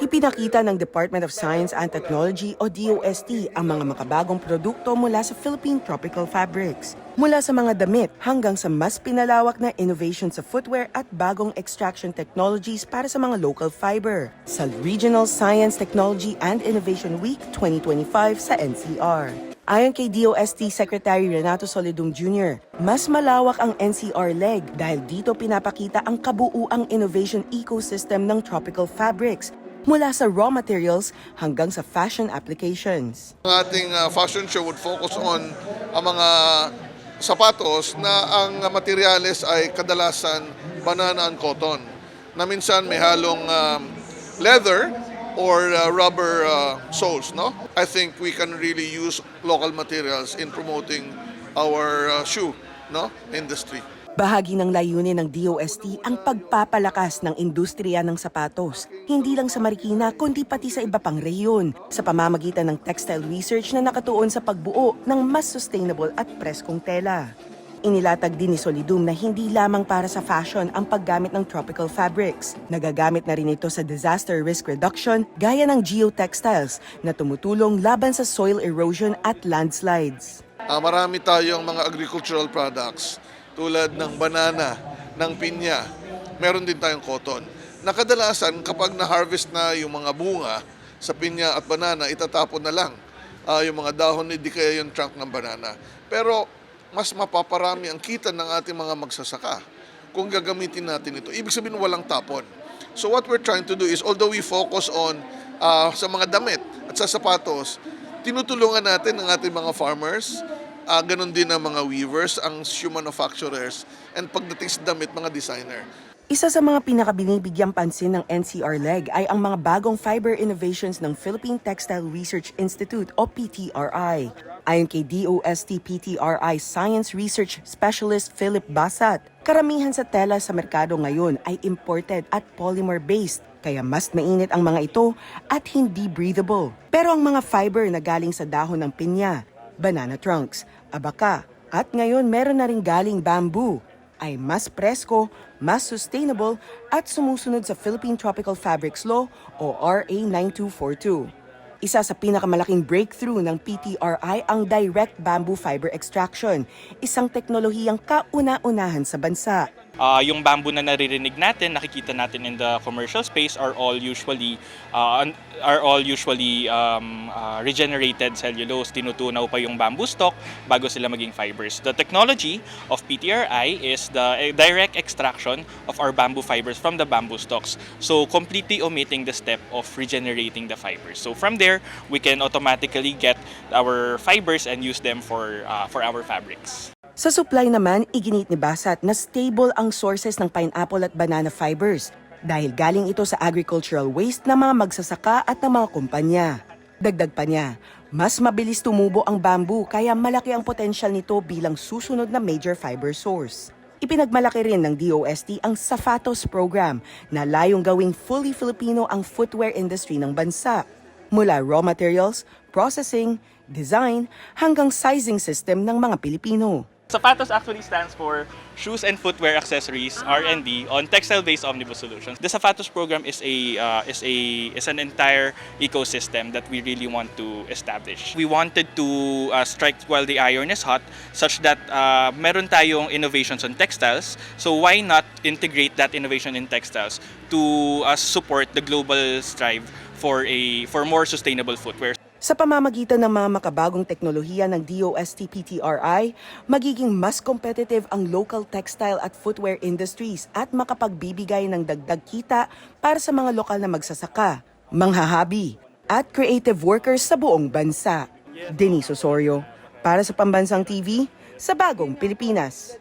Ipinakita ng Department of Science and Technology o DOST ang mga makabagong produkto mula sa Philippine Tropical Fabrics. Mula sa mga damit hanggang sa mas pinalawak na innovation sa footwear at bagong extraction technologies para sa mga local fiber sa Regional Science, Technology and Innovation Week 2025 sa NCR. Ayon kay DOST Secretary Renato Solidum Jr., mas malawak ang NCR leg dahil dito pinapakita ang kabuuang innovation ecosystem ng tropical fabrics mula sa raw materials hanggang sa fashion applications. Ang ating uh, fashion show would focus on ang mga sapatos na ang materyales ay kadalasan banana and cotton na minsan may halong um, leather or uh, rubber uh, soles no? I think we can really use local materials in promoting our uh, shoe no industry. Bahagi ng layunin ng DOST ang pagpapalakas ng industriya ng sapatos, hindi lang sa Marikina kundi pati sa iba pang rehiyon. Sa pamamagitan ng textile research na nakatuon sa pagbuo ng mas sustainable at preskong tela. Inilatag din ni Solidum na hindi lamang para sa fashion ang paggamit ng tropical fabrics. Nagagamit na rin ito sa disaster risk reduction gaya ng geotextiles na tumutulong laban sa soil erosion at landslides. Ah, marami tayong mga agricultural products tulad ng banana, ng pinya. Meron din tayong cotton. Nakadalasan kapag na-harvest na yung mga bunga sa pinya at banana, itatapon na lang ah, yung mga dahon, hindi kaya yung trunk ng banana. Pero mas mapaparami ang kita ng ating mga magsasaka kung gagamitin natin ito. Ibig sabihin walang tapon. So what we're trying to do is although we focus on ah, sa mga damit at sa sapatos, tinutulungan natin ang ating mga farmers, ah ganun din ang mga weavers, ang shoe manufacturers, and pagdating sa damit, mga designer. Isa sa mga pinakabinibigyang pansin ng NCR leg ay ang mga bagong fiber innovations ng Philippine Textile Research Institute o PTRI. Ayon kay DOST PTRI Science Research Specialist Philip Basat, karamihan sa tela sa merkado ngayon ay imported at polymer-based kaya mas mainit ang mga ito at hindi breathable. Pero ang mga fiber na galing sa dahon ng pinya, banana trunks, abaka, at ngayon meron na rin galing bamboo ay mas presko, mas sustainable at sumusunod sa Philippine Tropical Fabrics Law o RA 9242. Isa sa pinakamalaking breakthrough ng PTRI ang direct bamboo fiber extraction, isang teknolohiyang kauna-unahan sa bansa. Uh, yung bamboo na naririnig natin, nakikita natin in the commercial space are all usually uh, are all usually um, uh, regenerated cellulose. Tinutunaw pa yung bamboo stalk bago sila maging fibers. The technology of PTRI is the eh, direct extraction of our bamboo fibers from the bamboo stalks. So completely omitting the step of regenerating the fibers. So from there, we can automatically get our fibers and use them for uh, for our fabrics. Sa supply naman, iginit ni Basat na stable ang sources ng pineapple at banana fibers dahil galing ito sa agricultural waste ng mga magsasaka at ng mga kumpanya. Dagdag pa niya, mas mabilis tumubo ang bamboo kaya malaki ang potensyal nito bilang susunod na major fiber source. Ipinagmalaki rin ng DOST ang Safatos program na layong gawing fully Filipino ang footwear industry ng bansa. Mula raw materials, processing, design, hanggang sizing system ng mga Pilipino. Sapatos actually stands for Shoes and Footwear Accessories R&D on textile-based omnibus solutions. The Sapatos program is a uh, is a is an entire ecosystem that we really want to establish. We wanted to uh, strike while the iron is hot, such that uh, meron tayong innovations on textiles. So why not integrate that innovation in textiles to uh, support the global strive for a for more sustainable footwear? Sa pamamagitan ng mga makabagong teknolohiya ng DOST-PTRI, magiging mas competitive ang local textile at footwear industries at makapagbibigay ng dagdag kita para sa mga lokal na magsasaka, manghahabi, at creative workers sa buong bansa. Denise Osorio, para sa Pambansang TV, sa Bagong Pilipinas.